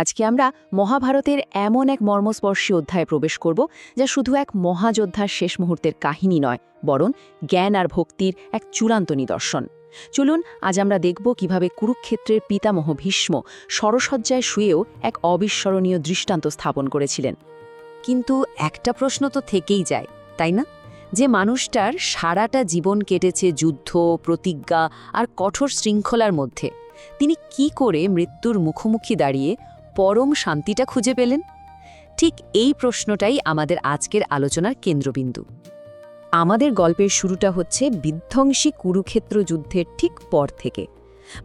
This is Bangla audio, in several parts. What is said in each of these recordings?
আজকে আমরা মহাভারতের এমন এক মর্মস্পর্শী অধ্যায়ে প্রবেশ করব, যা শুধু এক মহাযোদ্ধার শেষ মুহূর্তের কাহিনী নয়, বরং জ্ঞান আর ভক্তির এক চূড়ান্ত নিদর্শন। চলুন, আজ আমরা দেখব কীভাবে কুরুক্ষেত্রের পিতামহ ভীষ্ম সরসজ্জায় শুয়েও এক অবিস্মরণীয় দৃষ্টান্ত স্থাপন করেছিলেন। কিন্তু একটা প্রশ্ন তো থেকেই যায়, তাই না? যে মানুষটার সারাটা জীবন কেটেছে যুদ্ধ, প্রতিজ্ঞা আর কঠোর শৃঙ্খলার মধ্যে, তিনি কি করে মৃত্যুর মুখোমুখি দাঁড়িয়ে পরম শান্তিটা খুঁজে পেলেন? ঠিক এই প্রশ্নটাই আমাদের আজকের আলোচনার কেন্দ্রবিন্দু। আমাদের গল্পের শুরুটা হচ্ছে বিধ্বংসী কুরুক্ষেত্র যুদ্ধের ঠিক পর থেকে।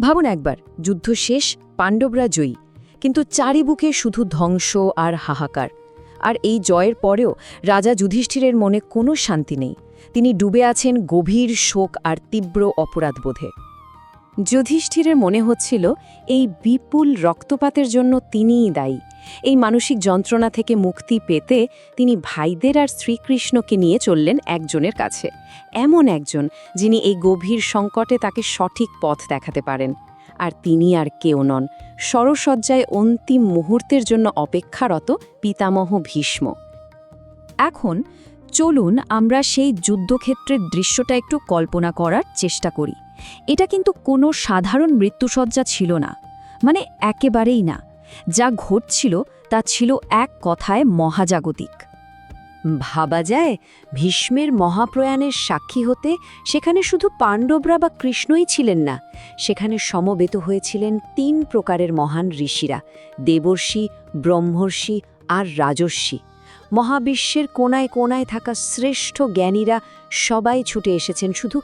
ভাবুন একবার, যুদ্ধ শেষ, পাণ্ডবরা জয়ী, কিন্তু চারিবুকে শুধু ধ্বংস আর হাহাকার। আর এই জয়ের পরেও রাজা যুধিষ্ঠিরের মনে কোনো শান্তি নেই। তিনি ডুবে আছেন গভীর শোক আর তীব্র অপরাধবোধে। যুধিষ্ঠিরের মনে হচ্ছিল, এই বিপুল রক্তপাতের জন্য তিনিই দায়ী। এই মানসিক যন্ত্রণা থেকে মুক্তি পেতে তিনি ভাইদের আর শ্রীকৃষ্ণকে নিয়ে চললেন একজনের কাছে। এমন একজন যিনি এই গভীর সংকটে তাকে সঠিক পথ দেখাতে পারেন। আর তিনি আর কেউ নন। সরসজ্জায় অন্তিম মুহূর্তের জন্য অপেক্ষারত পিতামহ ভীষ্ম। এখন চলুন আমরা সেই যুদ্ধক্ষেত্রের দৃশ্যটা একটু কল্পনা করার চেষ্টা করি। এটা কিন্তু কোনো সাধারণ মৃত্যুসজ্জা ছিল না মানে একেবারেই না। যা ঘটছিল তা ছিল এক কথায় মহাজাগতিক। ভাবা যায় ভীষ্মের মহাপ্রয়াণের সাক্ষী হতে সেখানে শুধু পাণ্ডবরা বা কৃষ্ণই ছিলেন না, সেখানে সমবেত হয়েছিলেন তিন প্রকারের মহান ঋষিরা, দেবর্ষি, ব্রহ্মর্ষি আর রাজর্ষি। মহাবিশ্বের কোনায় কোনায় থাকা শ্রেষ্ঠ জ্ঞানীরা সবাই ছুটে এসেছেন শুধু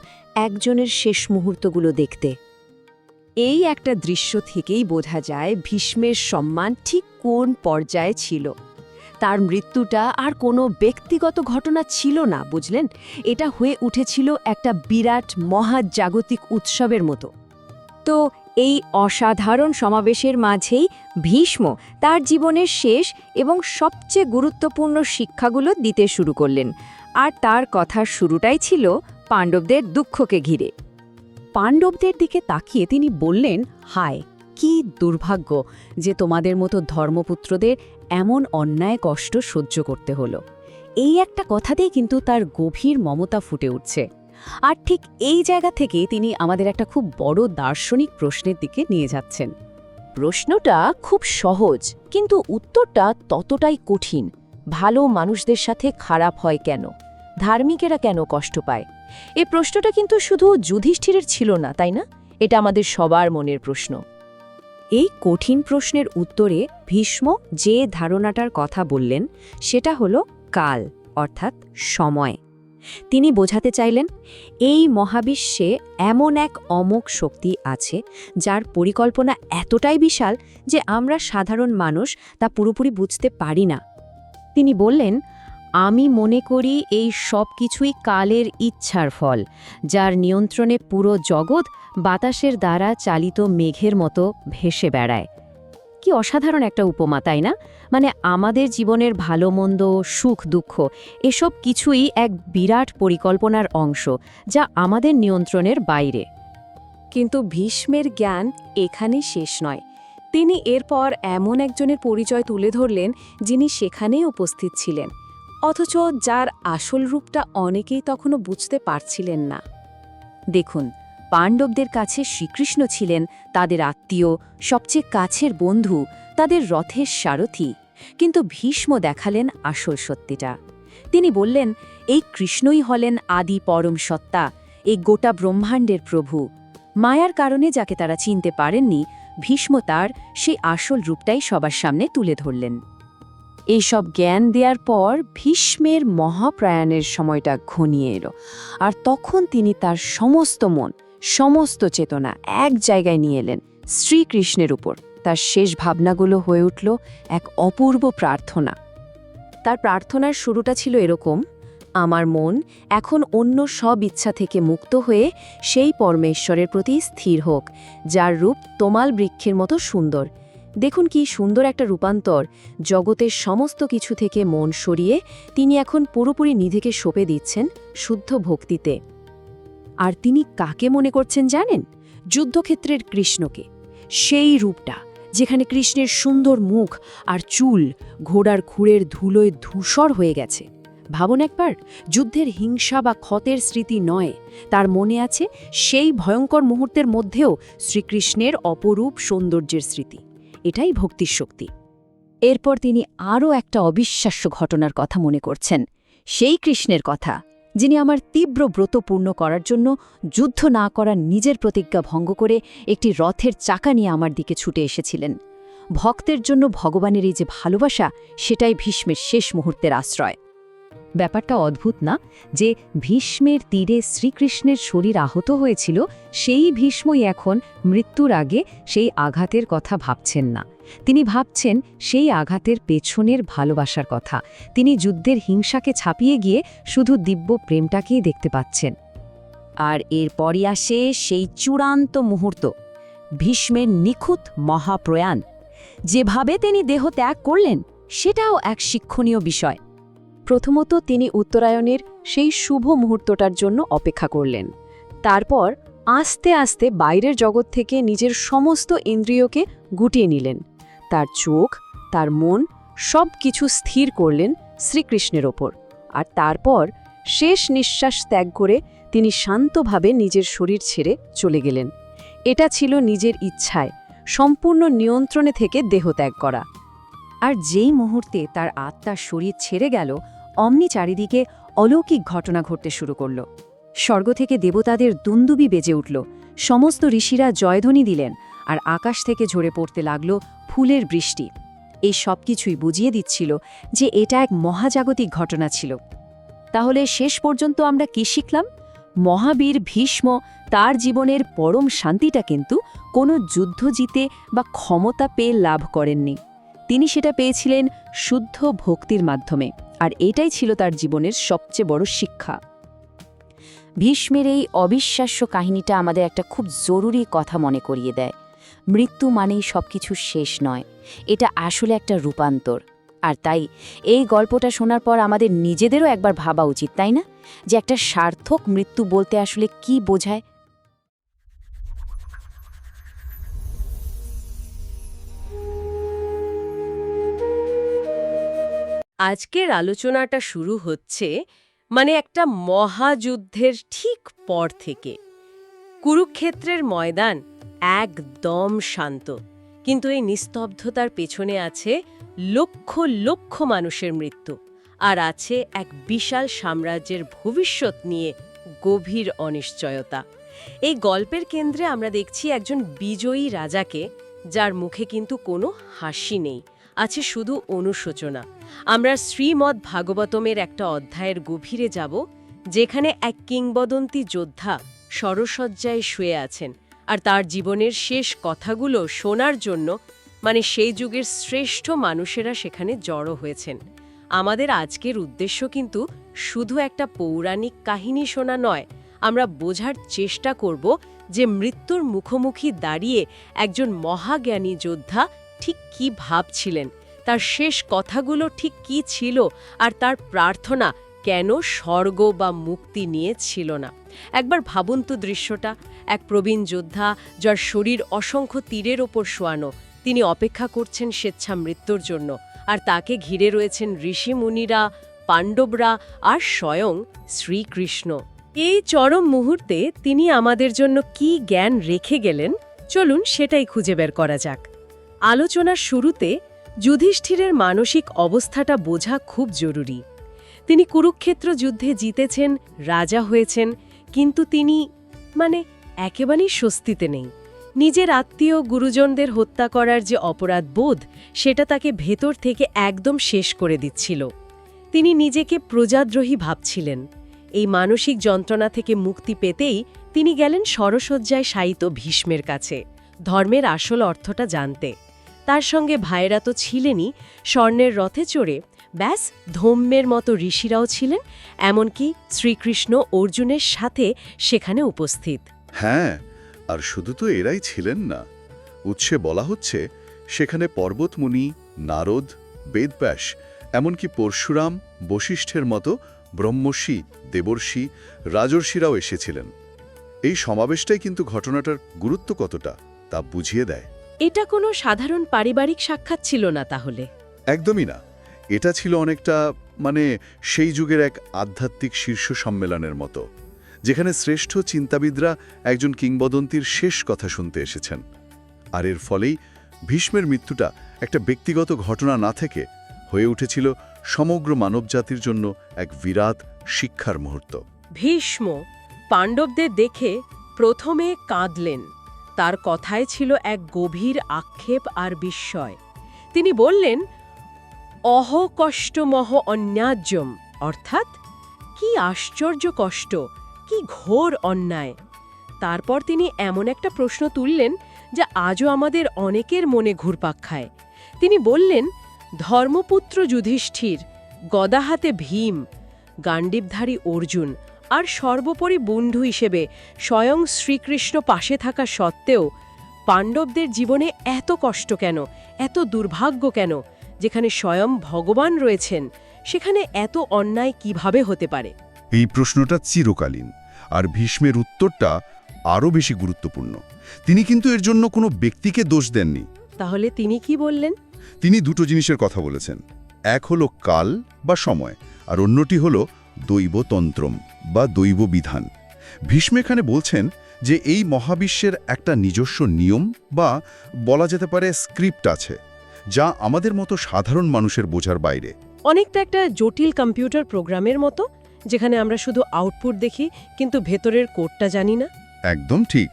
একজনের শেষ মুহূর্তগুলো দেখতে। এই একটা দৃশ্য থেকেই বোঝা যায় ভীষ্মের সম্মান ঠিক কোন পর্যায়ে ছিল। তার মৃত্যুটা আর কোনো ব্যক্তিগত ঘটনা ছিল না, বুঝলেন? এটা হয়ে উঠেছিল একটা বিরাট মহাজাগতিক উৎসবের মতো। তো এই অসাধারণ সমাবেশের মাঝেই ভীষ্ম তার জীবনের শেষ এবং সবচেয়ে গুরুত্বপূর্ণ শিক্ষাগুলো দিতে শুরু করলেন। আর তার কথার শুরুটাই ছিল পাণ্ডবদের দুঃখকে ঘিরে। পাণ্ডবদের দিকে তাকিয়ে তিনি বললেন, হায়, কি দুর্ভাগ্য যে তোমাদের মতো ধর্মপুত্রদের এমন অন্যায় কষ্ট সহ্য করতে হলো। এই একটা কথাতেই কিন্তু তার গভীর মমতা ফুটে উঠছে। আর ঠিক এই জায়গা থেকে তিনি আমাদের একটা খুব বড় দার্শনিক প্রশ্নের দিকে নিয়ে যাচ্ছেন। প্রশ্নটা খুব সহজ, কিন্তু উত্তরটা ততটাই কঠিন। ভালো মানুষদের সাথে খারাপ হয় কেন? ধার্মিকেরা কেন কষ্ট পায়? এই প্রশ্নটা কিন্তু শুধু যুধিষ্ঠিরের ছিল না, তাই না? এটা আমাদের সবার মনের প্রশ্ন। এই কঠিন প্রশ্নের উত্তরে ভীষ্ম যে ধারণাটার কথা বললেন, সেটা হলো কাল, অর্থাৎ সময়। তিনি বোঝাতে চাইলেন, এই মহাবিশ্বে এমন এক অমোক শক্তি আছে, যার পরিকল্পনা এতটাই বিশাল যে আমরা সাধারণ মানুষ তা পুরোপুরি বুঝতে পারি না। তিনি বললেন আমি মনে করি এই সব কিছুই কালের ইচ্ছার ফল, যার নিয়ন্ত্রণে পুরো জগৎ বাতাসের দ্বারা চালিত মেঘের মতো ভেসে বেড়ায়। কি অসাধারণ একটা উপমা, তাই না? মানে আমাদের জীবনের ভালো, মন্দ, সুখ, দুঃখ, এসব কিছুই এক বিরাট পরিকল্পনার অংশ, যা আমাদের নিয়ন্ত্রণের বাইরে। কিন্তু ভীষ্মের জ্ঞান এখানে শেষ নয়। তিনি এরপর এমন একজনের পরিচয় তুলে ধরলেন, যিনি সেখানেই উপস্থিত ছিলেন। অথচ যার আসল রূপটা অনেকেই তখনও বুঝতে পারছিলেন না। দেখুন, পাণ্ডবদের কাছে শ্রীকৃষ্ণ ছিলেন তাদের আত্মীয়, সবচেয়ে কাছের বন্ধু, তাদের রথের সারথি। কিন্তু ভীষ্ম দেখালেন আসল সত্যিটা। তিনি বললেন, এই কৃষ্ণই হলেন আদি পরম সত্তা, এই গোটা ব্রহ্মাণ্ডের প্রভু। মায়ার কারণে যাকে তারা চিনতে পারেননি, ভীষ্ম তার সেই আসল রূপটাই সবার সামনে তুলে ধরলেন। এইসব জ্ঞান দেওয়ার পর ভীষ্মের মহাপ্রয়াণের সময়টা ঘনিয়ে এলো। আর তখন তিনি তার সমস্ত মন, সমস্ত চেতনা এক জায়গায় নিয়ে এলেন শ্রীকৃষ্ণের উপর। তার শেষ ভাবনাগুলো হয়ে উঠল এক অপূর্ব প্রার্থনা। তার প্রার্থনার শুরুটা ছিল এরকম, আমার মন এখন অন্য সব ইচ্ছা থেকে মুক্ত হয়ে সেই পরমেশ্বরের প্রতি স্থির হোক, যার রূপ তোমাল বৃক্ষের মতো সুন্দর। দেখুন কি সুন্দর একটা রূপান্তর। জগতের সমস্ত কিছু থেকে মন সরিয়ে তিনি এখন পুরোপুরি নিধেকে সঁপে দিচ্ছেন শুদ্ধ ভক্তিতে। আর তিনি কাকে মনে করছেন জানেন? যুদ্ধক্ষেত্রের কৃষ্ণকে। সেই রূপটা, যেখানে কৃষ্ণের সুন্দর মুখ আর চুল ঘোড়ার খুঁড়ের ধুলোয় ধূসর হয়ে গেছে। ভাবুন একবার, যুদ্ধের হিংসা বা ক্ষতের স্মৃতি নয়, তার মনে আছে সেই ভয়ঙ্কর মুহূর্তের মধ্যেও শ্রীকৃষ্ণের অপরূপ সৌন্দর্যের স্মৃতি। এটাই ভক্তির শক্তি। এরপর তিনি আরও একটা অবিশ্বাস্য ঘটনার কথা মনে করছেন, সেই কৃষ্ণের কথা, যিনি আমার তীব্র ব্রত পূর্ণ করার জন্য যুদ্ধ না করার নিজের প্রতিজ্ঞা ভঙ্গ করে একটি রথের চাকা নিয়ে আমার দিকে ছুটে এসেছিলেন। ভক্তের জন্য ভগবানের এই যে ভালোবাসা, সেটাই ভীষ্মের শেষ মুহূর্তের আশ্রয়। ব্যাপারটা অদ্ভুত না যে ভীষ্মের তীরে শ্রীকৃষ্ণের শরীর আহত হয়েছিল, সেই ভীষ্মই এখন মৃত্যুর আগে সেই আঘাতের কথা ভাবছেন না। তিনি ভাবছেন সেই আঘাতের পেছনের ভালোবাসার কথা। তিনি যুদ্ধের হিংসাকে ছাপিয়ে গিয়ে শুধু দিব্য প্রেমটাকেই দেখতে পাচ্ছেন। আর এরপরই আসে সেই চূড়ান্ত মুহূর্ত, ভীষ্মের নিখুঁত মহাপ্রয়াণ। যেভাবে তিনি দেহ ত্যাগ করলেন, সেটাও এক শিক্ষণীয় বিষয়। প্রথমত তিনি উত্তরায়ণের সেই শুভ মুহূর্তটার জন্য অপেক্ষা করলেন। তারপর আস্তে আস্তে বাইরের জগৎ থেকে নিজের সমস্ত ইন্দ্রিয়কে গুটিয়ে নিলেন। তার চোখ, তার মন সব কিছু স্থির করলেন শ্রীকৃষ্ণের ওপর। আর তারপর শেষ নিঃশ্বাস ত্যাগ করে তিনি শান্তভাবে নিজের শরীর ছেড়ে চলে গেলেন। এটা ছিল নিজের ইচ্ছায় সম্পূর্ণ নিয়ন্ত্রণে থেকে দেহ ত্যাগ করা। আর যেই মুহূর্তে তার আত্মার শরীর ছেড়ে গেল অমনি চারিদিকে অলৌকিক ঘটনা ঘটতে শুরু করল। স্বর্গ থেকে দেবতাদের দুন্দুবি বেজে উঠল। সমস্ত ঋষিরা জয়ধ্বনি দিলেন আর আকাশ থেকে ঝরে পড়তে লাগল ফুলের বৃষ্টি। এই সব কিছুই বুঝিয়ে দিচ্ছিল যে এটা এক মহাজাগতিক ঘটনা ছিল। তাহলে শেষ পর্যন্ত আমরা কি শিখলাম? মহাবীর ভীষ্ম তার জীবনের পরম শান্তিটা কিন্তু কোনো যুদ্ধ জিতে বা ক্ষমতা পেয়ে লাভ করেননি। তিনি সেটা পেয়েছিলেন শুদ্ধ ভক্তির মাধ্যমে, আর এটাই ছিল তার জীবনের সবচেয়ে বড় শিক্ষা। ভীষ্মের এই অবিশ্বাস্য কাহিনীটা আমাদের একটা খুব জরুরি কথা মনে করিয়ে দেয়। মৃত্যু মানেই সবকিছু শেষ নয়, এটা আসলে একটা রূপান্তর। আর তাই এই গল্পটা শোনার পর আমাদের নিজেদেরও একবার ভাবা উচিত, তাই না? যে একটা সার্থক মৃত্যু বলতে আসলে কি বোঝায়? আজকের আলোচনাটা শুরু হচ্ছে মানে একটা মহাযুদ্ধের ঠিক পর থেকে। কুরুক্ষেত্রের ময়দান একদম শান্ত, কিন্তু এই নিস্তব্ধতার পেছনে আছে লক্ষ লক্ষ মানুষের মৃত্যু আর আছে এক বিশাল সাম্রাজ্যের ভবিষ্যৎ নিয়ে গভীর অনিশ্চয়তা। এই গল্পের কেন্দ্রে আমরা দেখছি একজন বিজয়ী রাজাকে যার মুখে কিন্তু কোনো হাসি নেই। আছে শুধু অনুশোচনা। আমরা শ্রীমদ ভাগবতমের একটা অধ্যায়ের গভীরে যাব, যেখানে এক কিংবদন্তি যোদ্ধা সরসজ্জায় শুয়ে আছেন আর তার জীবনের শেষ কথাগুলো শোনার জন্য মানে সেই যুগের শ্রেষ্ঠ মানুষেরা সেখানে জড়ো হয়েছেন। আমাদের আজকের উদ্দেশ্য কিন্তু শুধু একটা পৌরাণিক কাহিনী শোনা নয়, আমরা বোঝার চেষ্টা করব যে মৃত্যুর মুখোমুখি দাঁড়িয়ে একজন মহাজ্ঞানী যোদ্ধা ঠিক কি ভাবছিলেন? তার শেষ কথাগুলো ঠিক কি ছিল? আর তার প্রার্থনা কেন স্বর্গ বা মুক্তি নিয়ে ছিল না? একবার ভাবুন তো দৃশ্যটা। এক প্রবীণ যোদ্ধা যার শরীর অসংখ্য তীরের ওপর শোয়ানো, তিনি অপেক্ষা করছেন স্বেচ্ছা মৃত্যুর জন্য। আর তাকে ঘিরে রয়েছেন ঋষি মুনিরা, পাণ্ডবরা আর স্বয়ং শ্রীকৃষ্ণ। এই চরম মুহূর্তে তিনি আমাদের জন্য কি জ্ঞান রেখে গেলেন? চলুন সেটাই খুঁজে বের করা যাক। আলোচনার শুরুতে যুধিষ্ঠিরের মানসিক অবস্থাটা বোঝা খুব জরুরি। তিনি কুরুক্ষেত্র যুদ্ধে জিতেছেন, রাজা হয়েছেন, কিন্তু তিনি মানে একেবারেই স্বস্তিতে নেই। নিজের আত্মীয় গুরুজনদের হত্যা করার যে অপরাধ বোধ, সেটা তাকে ভেতর থেকে একদম শেষ করে দিচ্ছিল। তিনি নিজেকে প্রজাদ্রোহী ভাবছিলেন। এই মানসিক যন্ত্রণা থেকে মুক্তি পেতেই তিনি গেলেন সরসজ্জায় শায়িত ভীষ্মের কাছে। ধর্মের আসল অর্থটা জানতে। তার সঙ্গে ভাইয়েরা তো ছিলেনই, স্বর্ণের রথে চড়ে, ব্যাস, ধম্যের মতো ঋষিরাও ছিলেন, এমনকি শ্রীকৃষ্ণ অর্জুনের সাথে সেখানে উপস্থিত। হ্যাঁ আর শুধু তো এরাই ছিলেন না। উৎসে বলা হচ্ছে, সেখানে পর্বতমুনি, নারদ, বেদব্যাস, এমনকি পরশুরাম, বশিষ্ঠের মতো ব্রহ্মর্ষি, দেবর্ষি, রাজর্ষিরাও এসেছিলেন। এই সমাবেশটাই কিন্তু ঘটনাটার গুরুত্ব কতটা, তা বুঝিয়ে দেয়। এটা কোনো সাধারণ পারিবারিক সাক্ষাৎ ছিল না তাহলে? একদমই না। এটা ছিল অনেকটা মানে সেই যুগের এক আধ্যাত্মিক শীর্ষ সম্মেলনের মতো যেখানে শ্রেষ্ঠ চিন্তাবিদরা একজন কিংবদন্তির শেষ কথা শুনতে এসেছেন। আর এর ফলেই ভীষ্মের মৃত্যুটা একটা ব্যক্তিগত ঘটনা না থেকে হয়ে উঠেছিল সমগ্র মানবজাতির জন্য এক বিরাট শিক্ষার মুহূর্ত। ভীষ্ম পাণ্ডবদের দেখে প্রথমে কাঁদলেন। তার কথায় ছিল এক গভীর আক্ষেপ আর বিস্ময়। তিনি বললেন, অহ কষ্টমহ অন্যায্যম। অর্থাৎ, কি আশ্চর্য কষ্ট, কি ঘোর অন্যায়। তারপর তিনি এমন একটা প্রশ্ন তুললেন, যা আজও আমাদের অনেকের মনে ঘুরপাক খায়। তিনি বললেন, ধর্মপুত্র যুধিষ্ঠির, গদাহাতে ভীম গান্ডীবধারী অর্জুন আর সর্বোপরি বন্ধু হিসেবে স্বয়ং শ্রীকৃষ্ণ পাশে থাকা সত্ত্বেও পাণ্ডবদের জীবনে এত কষ্ট কেন? এত দুর্ভাগ্য কেন? যেখানে স্বয়ং ভগবান রয়েছেন সেখানে এত অন্যায় কীভাবে হতে পারে? এই প্রশ্নটা চিরকালীন আর ভীষ্মের উত্তরটা আরও বেশি গুরুত্বপূর্ণ। তিনি কিন্তু এর জন্য কোনো ব্যক্তিকে দোষ দেননি। তাহলে তিনি কি বললেন? তিনি দুটো জিনিসের কথা বলেছেন। এক হলো কাল বা সময় আর অন্যটি হলো দৈবতন্ত্রম বা দৈব বিধান ভীষ্ম এখানে বলছেন যে এই মহাবিশ্বের একটা নিজস্ব নিয়ম বা বলা যেতে পারে স্ক্রিপ্ট আছে যা আমাদের মতো সাধারণ মানুষের বোঝার বাইরে। অনেকটা একটা জটিল কম্পিউটার প্রোগ্রামের মতো যেখানে আমরা শুধু আউটপুট দেখি কিন্তু ভেতরের কোডটা জানি না। একদম ঠিক।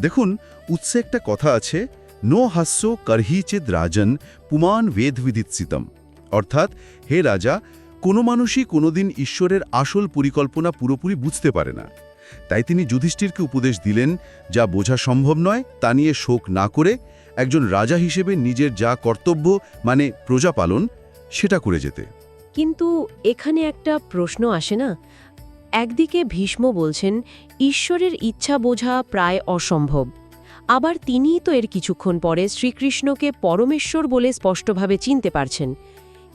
দেখুন উৎসে একটা কথা আছে নো হাস্য করহিচেদ রাজন পুমান বেদবিদিৎসিতম অর্থাৎ হে রাজা কোনো মানুষই কোনোদিন ঈশ্বরের আসল পরিকল্পনা পুরোপুরি বুঝতে পারে না। তাই তিনি যুধিষ্ঠিরকে উপদেশ দিলেন, যা বোঝা সম্ভব নয়, তা নিয়ে শোক না করে একজন রাজা হিসেবে নিজের যা কর্তব্য মানে প্রজা পালন, সেটা করে যেতে। কিন্তু এখানে একটা প্রশ্ন আসে না? একদিকে ভীষ্ম বলছেন, ঈশ্বরের ইচ্ছা বোঝা প্রায় অসম্ভব। আবার তিনিই তো এর কিছুক্ষণ পরে শ্রীকৃষ্ণকে পরমেশ্বর বলে স্পষ্টভাবে চিনতে পারছেন।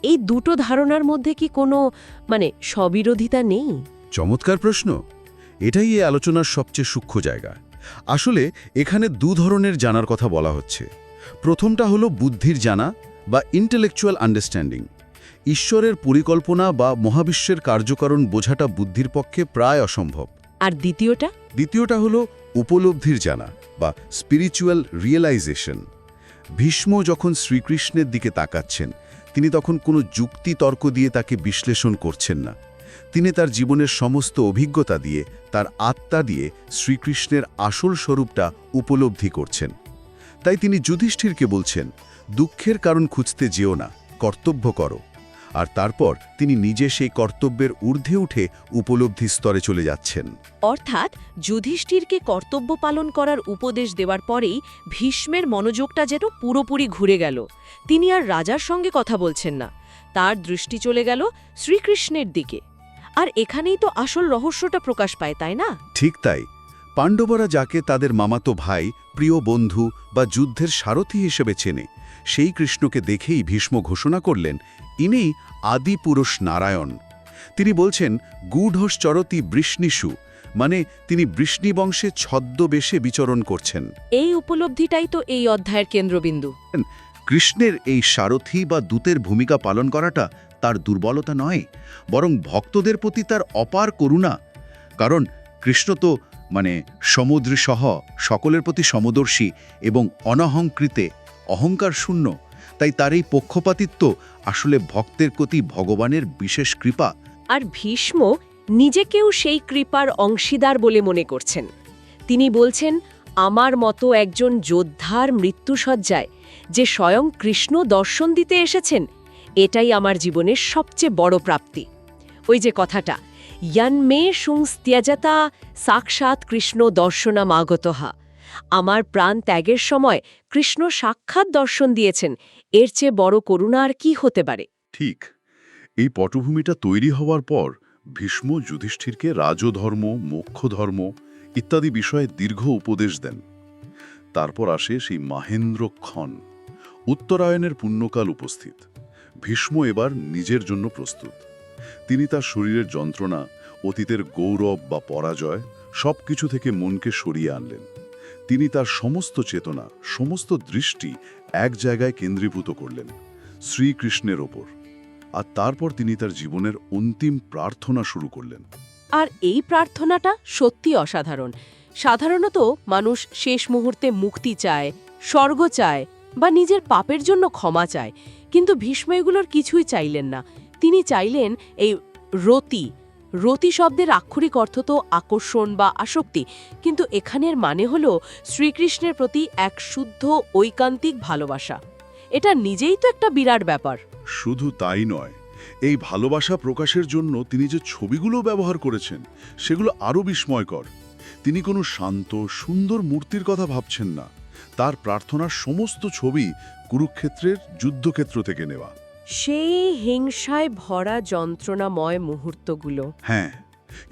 এই দুটো ধারণার মধ্যে কি কোনো মানে স্ববিরোধিতা নেই? চমৎকার প্রশ্ন। এটাই এই আলোচনার সবচেয়ে সূক্ষ্ম জায়গা। আসলে এখানে দু ধরনের জানার কথা বলা হচ্ছে। প্রথমটা হলো বুদ্ধির জানা বা ইন্টেলেকচুয়াল আন্ডারস্ট্যান্ডিং। ঈশ্বরের পরিকল্পনা বা মহাবিশ্বের কার্যকারণ বোঝাটা বুদ্ধির পক্ষে প্রায় অসম্ভব। আর দ্বিতীয়টা? দ্বিতীয়টা হলো উপলব্ধির জানা বা স্পিরিচুয়াল রিয়েলাইজেশন ভীষ্ম যখন শ্রীকৃষ্ণের দিকে তাকাচ্ছেন তিনি তখন কোনো যুক্তি তর্ক দিয়ে তাকে বিশ্লেষণ করছেন না। তিনি তার জীবনের সমস্ত অভিজ্ঞতা দিয়ে, তার আত্মা দিয়ে শ্রীকৃষ্ণের আসল স্বরূপটা উপলব্ধি করছেন। তাই তিনি যুধিষ্ঠিরকে বলছেন, দুঃখের কারণ খুঁজতে যেও না, কর্তব্য করো। আর তারপর তিনি নিজে সেই কর্তব্যের ঊর্ধ্বে উঠে উপলব্ধি স্তরে চলে যাচ্ছেন। অর্থাৎ যুধিষ্ঠিরকে কর্তব্য পালন করার উপদেশ দেওয়ার পরেই ভীষ্মের মনোযোগটা যেন পুরোপুরি ঘুরে গেল। তিনি আর রাজার সঙ্গে কথা বলছেন না। তার দৃষ্টি চলে গেল শ্রীকৃষ্ণের দিকে। আর এখানেই তো আসল রহস্যটা প্রকাশ পায় তাই না? ঠিক তাই। পাণ্ডবরা যাকে তাদের মামাতো ভাই প্রিয় বন্ধু বা যুদ্ধের সারথি হিসেবে চেনে সেই কৃষ্ণকে দেখেই ভীষ্ম ঘোষণা করলেন ইনি আদিপুরুষ নারায়ণ। তিনি বলছেন গূঢ়শ্চরতি বৃষ্ণিষু। মানে তিনি বৃষ্ণি বংশে ছদ্মবেশে বিচরণ করছেন। এই উপলব্ধিটাই তো এই অধ্যায়ের কেন্দ্রবিন্দু। কৃষ্ণের এই সারথি বা দূতের ভূমিকা পালন করাটা তার দুর্বলতা নয় বরং ভক্তদের প্রতি তার অপার করুণা। কারণ কৃষ্ণ তো মানে সমুদ্রসহ সকলের প্রতি সমদর্শী এবং অনহংকৃতে অহংকার শূন্য, তাই তার এই পক্ষপাতিত্ব আসলে ভক্তের প্রতি ভগবানের বিশেষ কৃপা। আর ভীষ্ম নিজেকেও সেই কৃপার অংশীদার বলে মনে করছেন। তিনি বলছেন, আমার মতো একজন যোদ্ধার মৃত্যুসজ্জায় যে স্বয়ং কৃষ্ণ দর্শন দিতে এসেছেন, এটাই আমার জীবনের সবচেয়ে বড় প্রাপ্তি। ওই যে কথাটা, ইয়ান্মে সুংস্ত্যজতা সাক্ষাৎ কৃষ্ণ দর্শনামাগতহা আমার প্রাণ ত্যাগের সময় কৃষ্ণ সাক্ষাৎ দর্শন দিয়েছেন। এর চেয়ে বড় করুণা আর কি হতে পারে? ঠিক। এই পটভূমিটা তৈরি হওয়ার পর ভীষ্ম যুধিষ্ঠিরকে রাজধর্ম, মোক্ষধর্ম ইত্যাদি বিষয়ে দীর্ঘ উপদেশ দেন। তারপর আসে সেই মাহেন্দ্রক্ষণ উত্তরায়ণের পুণ্যকাল উপস্থিত। ভীষ্ম এবার নিজের জন্য প্রস্তুত। তিনি তার শরীরের যন্ত্রণা, অতীতের গৌরব বা পরাজয় সব কিছু থেকে মনকে সরিয়ে আনলেন। তিনি তার সমস্ত চেতনা, সমস্ত দৃষ্টি এক জায়গায় কেন্দ্রীভূত করলেন, শ্রীকৃষ্ণের ওপর। আর তারপর তিনি তার জীবনের অন্তিম প্রার্থনা শুরু করলেন। আর এই প্রার্থনাটা সত্যি অসাধারণ। সাধারণত মানুষ শেষ মুহূর্তে মুক্তি চায়, স্বর্গ চায় বা নিজের পাপের জন্য ক্ষমা চায়, কিন্তু ভীষ্ম এগুলোর কিছুই চাইলেন না। তিনি চাইলেন এই রতি রতি শব্দের আক্ষরিক অর্থ তো আকর্ষণ বা আসক্তি, কিন্তু এখানের মানে হল শ্রীকৃষ্ণের প্রতি এক শুদ্ধ, ঐকান্তিক ভালোবাসা। এটা নিজেই তো একটা বিরাট ব্যাপার। শুধু তাই নয়, এই ভালোবাসা প্রকাশের জন্য তিনি যে ছবিগুলো ব্যবহার করেছেন, সেগুলো আরও বিস্ময়কর। তিনি কোনো শান্ত, সুন্দর মূর্তির কথা ভাবছেন না। তার প্রার্থনার সমস্ত ছবি কুরুক্ষেত্রের যুদ্ধক্ষেত্র থেকে নেওয়া। সেই হিংসায় ভরা যন্ত্রণাময় মুহূর্তগুলো। হ্যাঁ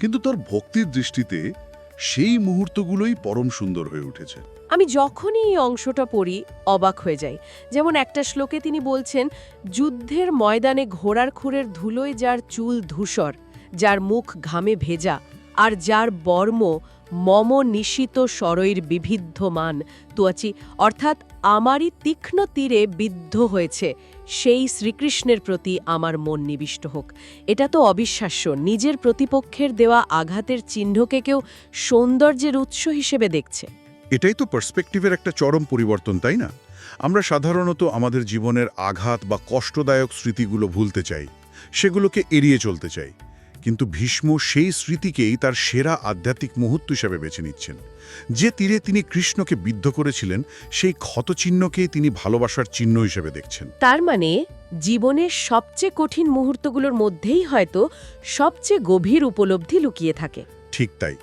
কিন্তু তোর ভক্তির দৃষ্টিতে সেই মুহূর্তগুলোই পরম সুন্দর হয়ে উঠেছে। আমি যখনই এই অংশটা পড়ি অবাক হয়ে যাই। যেমন একটা শ্লোকে তিনি বলছেন যুদ্ধের ময়দানে ঘোড়ার খুরের ধুলোয় যার চুল ধূসর যার মুখ ঘামে ভেজা আর যার বর্ম মম নিশিত সরৈর বিবিদ্ধমান তুয়াচি অর্থাৎ আমারই তীক্ষ্ণ তীরে বিদ্ধ হয়েছে সেই শ্রীকৃষ্ণের প্রতি আমার মন নিবিষ্ট হোক। এটা তো অবিশ্বাস্য। নিজের প্রতিপক্ষের দেওয়া আঘাতের চিহ্নকে কেউ সৌন্দর্যের উৎস হিসেবে দেখছে। এটাই তো পার্সপেক্টিভের একটা চরম পরিবর্তন, তাই না? আমরা সাধারণত আমাদের জীবনের আঘাত বা কষ্টদায়ক স্মৃতিগুলো ভুলতে চাই। সেগুলোকে এড়িয়ে চলতে চাই। কিন্তু ভীষ্ম সেই স্মৃতিকেই তার সেরা আধ্যাত্মিক মুহূর্ত হিসেবে বেছে নিচ্ছেন। যে তীরে তিনি কৃষ্ণকে বিদ্ধ করেছিলেন সেই ক্ষতচিহ্নকেই তিনি ভালোবাসার চিহ্ন হিসেবে দেখছেন। তার মানে জীবনের সবচেয়ে কঠিন মুহূর্তগুলোর মধ্যেই হয়তো সবচেয়ে গভীর উপলব্ধি লুকিয়ে থাকে। ঠিক তাই।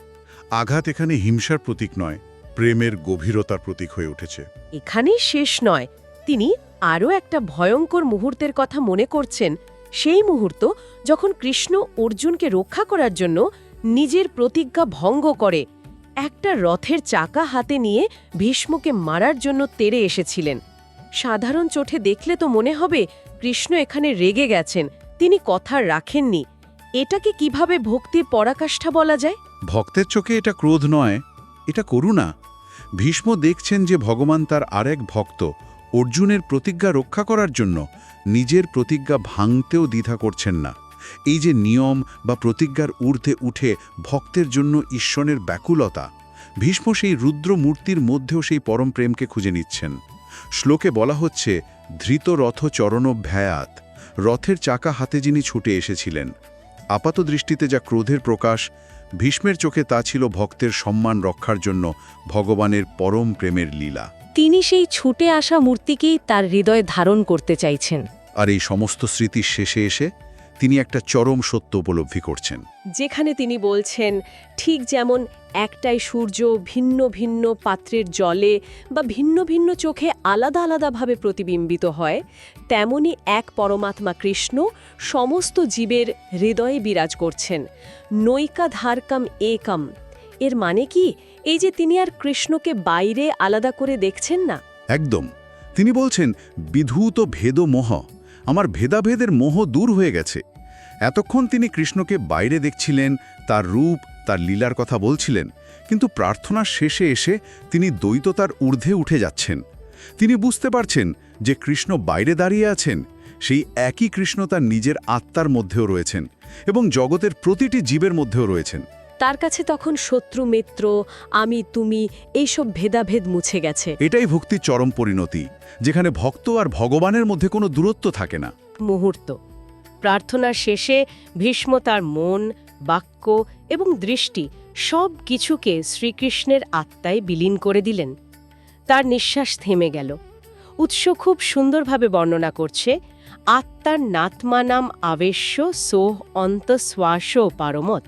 আঘাত এখানে হিংসার প্রতীক নয় প্রেমের গভীরতার প্রতীক হয়ে উঠেছে। এখানেই শেষ নয়। তিনি আরও একটা ভয়ঙ্কর মুহূর্তের কথা মনে করছেন সেই মুহূর্ত যখন কৃষ্ণ অর্জুনকে রক্ষা করার জন্য নিজের প্রতিজ্ঞা ভঙ্গ করে, একটা রথের চাকা হাতে নিয়ে ভীষ্মকে মারার জন্য তেড়ে এসেছিলেন। সাধারণ চোখে দেখলে তো মনে হবে কৃষ্ণ এখানে রেগে গেছেন, তিনি কথা রাখেননি। এটাকে কীভাবে ভক্তির পরাকাষ্ঠা বলা যায়? ভক্তের চোখে এটা ক্রোধ নয়, এটা করুণা। ভীষ্ম দেখছেন যে ভগবান তার আরেক ভক্ত অর্জুনের প্রতিজ্ঞা রক্ষা করার জন্য নিজের প্রতিজ্ঞা ভাঙতেও দ্বিধা করছেন না। এই যে নিয়ম বা প্রতিজ্ঞার ঊর্ধ্বে উঠে ভক্তের জন্য ঈশ্বরের ব্যাকুলতা, ভীষ্ম সেই রুদ্র মূর্তির মধ্যেও সেই পরম প্রেমকে খুঁজে নিচ্ছেন। শ্লোকে বলা হচ্ছে, ধৃত রথ চরণভ্যায়াত, রথের চাকা হাতে যিনি ছুটে এসেছিলেন, আপাত দৃষ্টিতে যা ক্রোধের প্রকাশ, ভীষ্মের চোখে তা ছিল ভক্তের সম্মান রক্ষার জন্য ভগবানের পরম প্রেমের লীলা। তিনি সেই ছুটে আসা মূর্তিকেই তার হৃদয়ে ধারণ করতে চাইছেন। আর এই সমস্ত স্মৃতির শেষে এসে তিনি একটা চরম সত্য উপলব্ধি করছেন। যেখানে তিনি বলছেন ঠিক যেমন একটাই সূর্য ভিন্ন ভিন্ন পাত্রের জলে বা ভিন্ন ভিন্ন চোখে আলাদা আলাদাভাবে প্রতিবিম্বিত হয় তেমনি এক পরমাত্মা কৃষ্ণ সমস্ত জীবের হৃদয়ে বিরাজ করছেন। নৈকা ধারকাম একম এর মানে কি? এই যে তিনি আর কৃষ্ণকে বাইরে আলাদা করে দেখছেন না? একদম। তিনি বলছেন, বিধূত ভেদ মোহ। আমার ভেদাভেদের মোহ দূর হয়ে গেছে। এতক্ষণ তিনি কৃষ্ণকে বাইরে দেখছিলেন, তার রূপ, তার লীলার কথা বলছিলেন, কিন্তু প্রার্থনার শেষে এসে তিনি দ্বৈততার ঊর্ধ্বে উঠে যাচ্ছেন। তিনি বুঝতে পারছেন যে কৃষ্ণ বাইরে দাঁড়িয়ে আছেন, সেই একই কৃষ্ণ তার নিজের আত্মার মধ্যেও রয়েছেন এবং জগতের প্রতিটি জীবের মধ্যেও রয়েছেন। তার কাছে তখন শত্রু মিত্র আমি তুমি এইসব ভেদাভেদ মুছে গেছে। এটাই ভক্তির চরম পরিণতি যেখানে ভক্ত আর ভগবানের মধ্যে কোনো দূরত্ব থাকে না। মুহূর্ত। প্রার্থনার শেষে ভীষ্ম তার মন বাক্য এবং দৃষ্টি সব কিছুকে শ্রীকৃষ্ণের আত্মায় বিলীন করে দিলেন। তার নিঃশ্বাস থেমে গেল। উৎস খুব সুন্দরভাবে বর্ণনা করছে আত্মার নাত্মানাম আবেশ্য সোহ অন্তঃশ্বাস পারমত।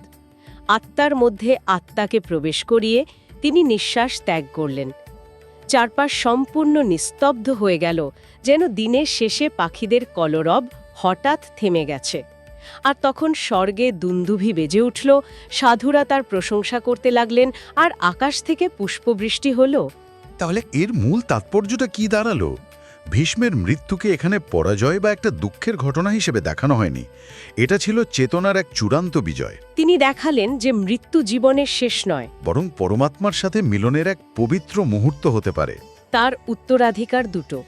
আত্মার মধ্যে আত্মাকে প্রবেশ করিয়ে তিনি নিঃশ্বাস ত্যাগ করলেন। চারপাশ সম্পূর্ণ নিস্তব্ধ হয়ে গেল, যেন দিনের শেষে পাখিদের কলরব হঠাৎ থেমে গেছে। আর তখন স্বর্গে দুন্দুভি বেজে উঠল, সাধুরা তার প্রশংসা করতে লাগলেন, আর আকাশ থেকে পুষ্পবৃষ্টি হল। তাহলে এর মূল তাৎপর্যটা কি দাঁড়াল? ভীষ্মের মৃত্যুকে এখানে পরাজয় বা একটা দুঃখের ঘটনা হিসেবে দেখানো হয়নি। এটা ছিল চেতনার এক চূড়ান্ত বিজয়। তিনি দেখালেন যে মৃত্যু জীবনের শেষ নয়। বরং পরমাত্মার সাথে মিলনের এক পবিত্র মুহূর্ত হতে পারে। তার উত্তরাধিকার দুটো।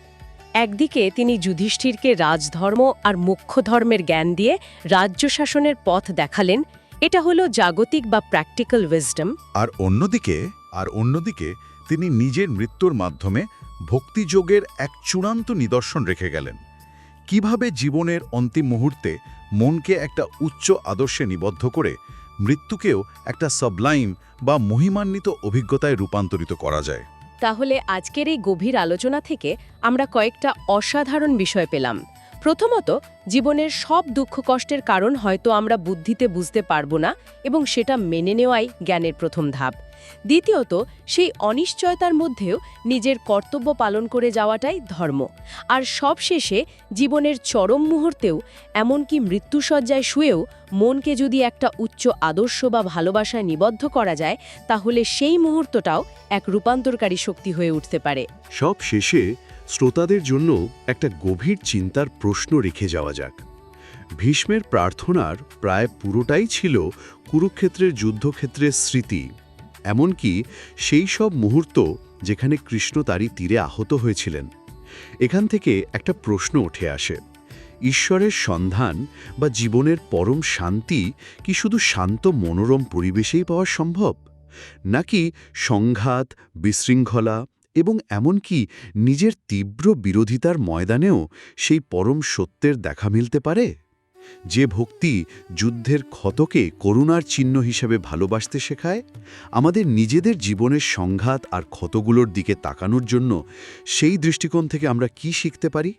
একদিকে তিনি যুধিষ্ঠিরকে রাজধর্ম আর মুখ্য ধর্মের জ্ঞান দিয়ে রাজ্য শাসনের পথ দেখালেন এটা হলো জাগতিক বা প্র্যাকটিক্যাল উইজডম। আর অন্যদিকে আর অন্যদিকে তিনি নিজের মৃত্যুর মাধ্যমে ভক্তিযোগের এক চূড়ান্ত নিদর্শন রেখে গেলেন। কীভাবে জীবনের অন্তিম মুহূর্তে মনকে একটা উচ্চ আদর্শে নিবদ্ধ করে মৃত্যুকেও একটা সাবলাইম বা মহিমান্বিত অভিজ্ঞতায় রূপান্তরিত করা যায়। তাহলে আজকের এই গভীর আলোচনা থেকে আমরা কয়েকটা অসাধারণ বিষয় পেলাম। প্রথমত, জীবনের সব দুঃখ কষ্টের কারণ হয়তো আমরা বুদ্ধিতে বুঝতে পারব না এবং সেটা মেনে নেওয়াই জ্ঞানের প্রথম ধাপ। দ্বিতীয়ত, সেই অনিশ্চয়তার মধ্যেও নিজের কর্তব্য পালন করে যাওয়াটাই ধর্ম। আর সবশেষে, জীবনের চরম মুহূর্তেও, এমনকি মৃত্যুসজ্জায় শুয়েও, মনকে যদি একটা উচ্চ আদর্শ বা ভালোবাসায় নিবদ্ধ করা যায়, তাহলে সেই মুহূর্তটাও এক রূপান্তরকারী শক্তি হয়ে উঠতে পারে। সব শেষে শ্রোতাদের জন্য একটা গভীর চিন্তার প্রশ্ন রেখে যাওয়া যাক। ভীষ্মের প্রার্থনার প্রায় পুরোটাই ছিল কুরুক্ষেত্রের যুদ্ধক্ষেত্রের স্মৃতি। এমনকি সেই সব মুহূর্ত যেখানে কৃষ্ণ তারই তীরে আহত হয়েছিলেন। এখান থেকে একটা প্রশ্ন উঠে আসে, ঈশ্বরের সন্ধান বা জীবনের পরম শান্তি কি শুধু শান্ত মনোরম পরিবেশেই পাওয়া সম্ভব? নাকি সংঘাত, বিশৃঙ্খলা এবং এমনকি নিজের তীব্র বিরোধিতার ময়দানেও সেই পরম সত্যের দেখা মিলতে পারে? যে ভক্তি যুদ্ধের ক্ষতকে করুণার চিহ্ন হিসেবে ভালোবাসতে শেখায়, আমাদের নিজেদের জীবনের সংঘাত আর ক্ষতগুলোর দিকে তাকানোর জন্য সেই দৃষ্টিকোণ থেকে আমরা কি শিখতে পারি?